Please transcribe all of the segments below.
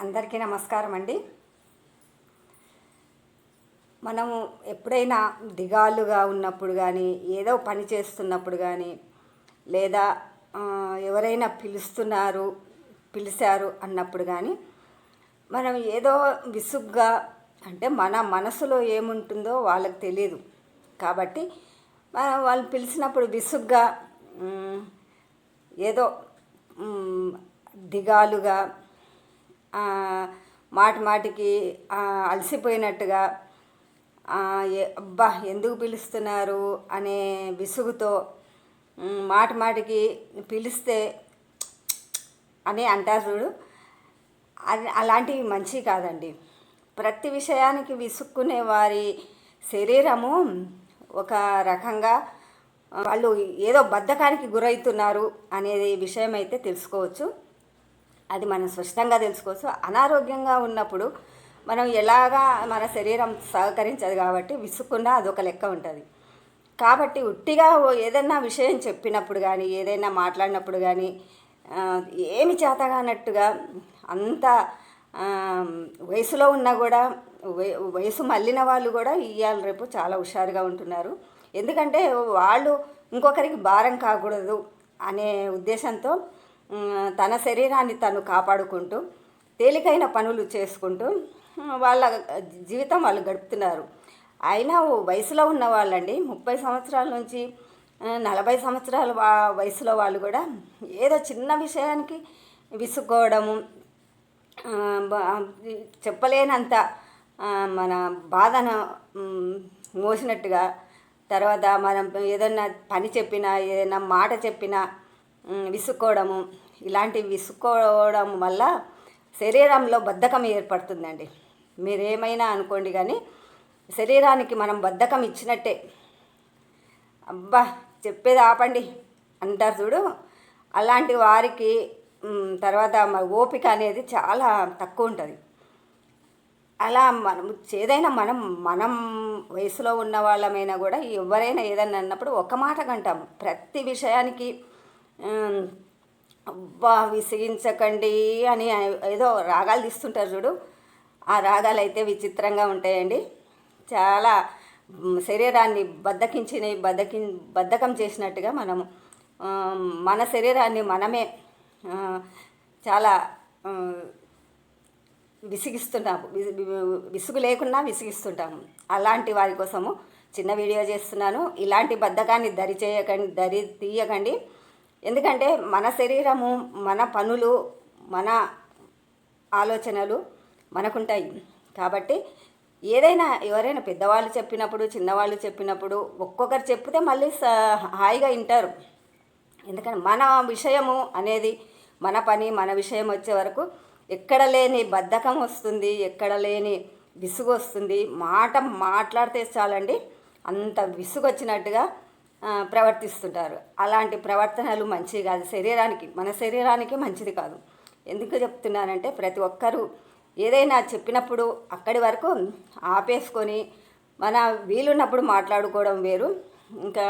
అందరికీ నమస్కారం అండి మనము ఎప్పుడైనా దిగాలుగా ఉన్నప్పుడు కానీ ఏదో పని చేస్తున్నప్పుడు కానీ లేదా ఎవరైనా పిలుస్తున్నారు పిలిచారు అన్నప్పుడు కానీ మనం ఏదో విసుగ్గా అంటే మన మనసులో ఏముంటుందో వాళ్ళకి తెలియదు కాబట్టి మనం వాళ్ళు పిలిచినప్పుడు విసుగ్గా ఏదో దిగాలుగా మాటి మాటికి అలసిపోయినట్టుగా అబ్బా ఎందుకు పిలుస్తున్నారు అనే విసుగుతో మాటి మాటికి పిలిస్తే అని అంటారు చూడు. అది అలాంటివి మంచివి కాదండి. ప్రతి విషయానికి విసుక్కునే వారి శరీరము ఒక రకంగా వాళ్ళు ఏదో బద్ధకానికి గురవుతున్నారు అనేది విషయం అయితే తెలుసుకోవచ్చు. అది మనం స్పష్టంగా తెలుసుకోవచ్చు. అనారోగ్యంగా ఉన్నప్పుడు మనం ఎలాగా మన శరీరం సహకరించదు కాబట్టి విసుక్కున్నా అదొక లెక్క ఉంటుంది. కాబట్టి ఉట్టిగా ఏదైనా విషయం చెప్పినప్పుడు కానీ ఏదైనా మాట్లాడినప్పుడు కానీ ఏమి చేతగానట్టుగా అంత వయసులో ఉన్నా కూడా వయసు మళ్ళిన వాళ్ళు కూడా ఇవాళ రేపు చాలా హుషారుగా ఉంటున్నారు. ఎందుకంటే వాళ్ళు ఇంకొకరికి భారం కాకూడదు అనే ఉద్దేశంతో తన శరీరాన్ని తను కాపాడుకుంటూ తేలికైన పనులు చేసుకుంటూ వాళ్ళ జీవితం వాళ్ళు గడుపుతున్నారు. అయినా వయసులో ఉన్న వాళ్ళండి ముప్పై సంవత్సరాల నుంచి నలభై సంవత్సరాల వా- వయసులో వాళ్ళు కూడా ఏదో చిన్న విషయానికి విసుక్కోవడము చెప్పలేనంత మన బాధను మోసినట్టుగా తర్వాత మనం ఏదన్నా పని చెప్పినా ఏదైనా మాట చెప్పినా విసుక్కోవడము. ఇలాంటివి విసుక్కోవడం వల్ల శరీరంలో బద్ధకం ఏర్పడుతుందండి. మీరేమైనా అనుకోండి కానీ శరీరానికి మనం బద్ధకం ఇచ్చినట్టే. అబ్బా చెప్పేది ఆపండి అంటారు చూడు. అలాంటి వారికి తర్వాత ఓపిక అనేది చాలా తక్కువ ఉంటుంది. అలా మనం ఏదైనా మనం మనం వయసులో ఉన్న వాళ్ళమైనా కూడా ఎవరైనా ఏదైనా అన్నప్పుడు ఒక మాట కంటాము. ప్రతి విషయానికి అబ్బా విసిగించకండి అని ఏదో రాగాలు తీస్తుంటారు చూడు. ఆ రాగాలు అయితే విచిత్రంగా ఉంటాయండి. చాలా శరీరాన్ని బద్దకించిన బద్దకి బద్ధకం చేసినట్టుగా మనము మన శరీరాన్ని మనమే చాలా విసిగిస్తుంటాము విసుగు లేకున్నా విసిగిస్తుంటాము. అలాంటి వారి కోసము చిన్న వీడియో చేస్తున్నాను. ఇలాంటి బద్ధకాన్ని దరి చేయకండి దరి తీయకండి. ఎందుకంటే మన శరీరము మన పనులు మన ఆలోచనలు మనకుంటాయి. కాబట్టి ఏదైనా ఎవరైనా పెద్దవాళ్ళు చెప్పినప్పుడు చిన్నవాళ్ళు చెప్పినప్పుడు ఒక్కొక్కరు చెప్తే మళ్ళీ స- హాయిగా వింటారు. ఎందుకంటే మన విషయము అనేది మన పని మన విషయం వచ్చే వరకు ఎక్కడ లేని బద్ధకం వస్తుంది ఎక్కడ లేని విసుగు వస్తుంది. మాట మాట్లాడితే చాలండి అంత విసుగు వచ్చినట్టుగా ప్రవర్తిస్తుంటారు. అలాంటి ప్రవర్తనలు మంచివి కాదు. శరీరానికి మన శరీరానికి మంచిది కాదు. ఎందుకు చెప్తున్నానంటే ప్రతి ఒక్కరూ ఏదైనా చెప్పినప్పుడు అక్కడి వరకు ఆపేసుకొని మన వీలున్నప్పుడు మాట్లాడుకోవడం వేరు. ఇంకా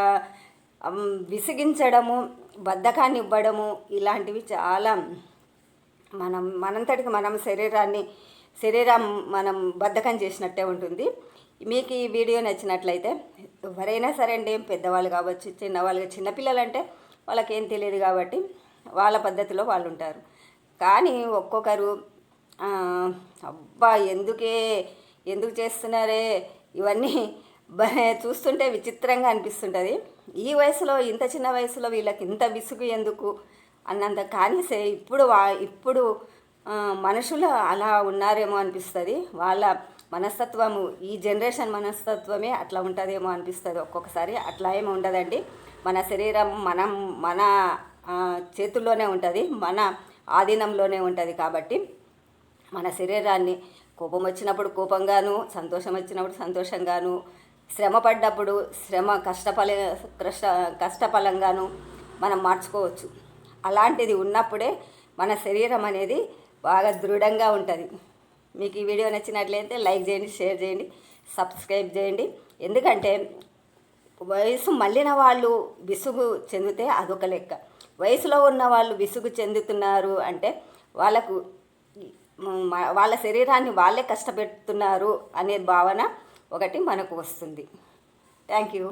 విసిగించడము బద్ధకాన్ని ఇవ్వడము ఇలాంటివి చాలా మనం మనంతటికి మనం శరీరాన్ని శరీరం మనం బద్ధకం చేసినట్టే ఉంటుంది. మీకు ఈ వీడియో నచ్చినట్లయితే ఎవరైనా సరే అండి పెద్దవాళ్ళు కావచ్చు చిన్నవాళ్ళు చిన్నపిల్లలు అంటే వాళ్ళకేం తెలియదు కాబట్టి వాళ్ళ పద్ధతిలో వాళ్ళు ఉంటారు కానీ ఒక్కొక్కరు అబ్బా ఎందుకే ఎందుకు చేస్తున్నారే? ఇవన్నీ చూస్తుంటే విచిత్రంగా అనిపిస్తుంటుంది. ఈ వయసులో ఇంత చిన్న వయసులో వీళ్ళకి ఇంత విసుగు ఎందుకు అన్నంత కానీ సే ఇప్పుడు వా ఇప్పుడు మనుషులు అలా ఉన్నారేమో అనిపిస్తుంది. వాళ్ళ మనస్తత్వము ఈ జనరేషన్ మనస్తత్వమే అట్లా ఉంటుందేమో అనిపిస్తుంది. ఒక్కొక్కసారి అట్లా ఏమి ఉండదండి. మన శరీరం మనం మన చేతుల్లోనే ఉంటుంది మన ఆధీనంలోనే ఉంటుంది కాబట్టి మన శరీరాన్ని కోపం వచ్చినప్పుడు కోపంగాను సంతోషం వచ్చినప్పుడు సంతోషంగాను శ్రమ పడ్డప్పుడు శ్రమ కష్టఫల కష్ట కష్టఫలంగాను మనం మార్చుకోవచ్చు. అలాంటిది ఉన్నప్పుడే మన శరీరం అనేది బాగా దృఢంగా ఉంటుంది. మీకు ఈ వీడియో నచ్చినట్లయితే లైక్ చేయండి షేర్ చేయండి సబ్స్క్రైబ్ చేయండి. ఎందుకంటే వయసు మళ్ళిన వాళ్ళు విసుగు చెందితే అదొక లెక్క. వయసులో ఉన్న వాళ్ళు విసుగు చెందుతున్నారు అంటే వాళ్ళకు వాళ్ళ శరీరాన్ని వాళ్ళే కష్టపెడుతున్నారు అనే భావన ఒకటి మనకు వస్తుంది. Thank you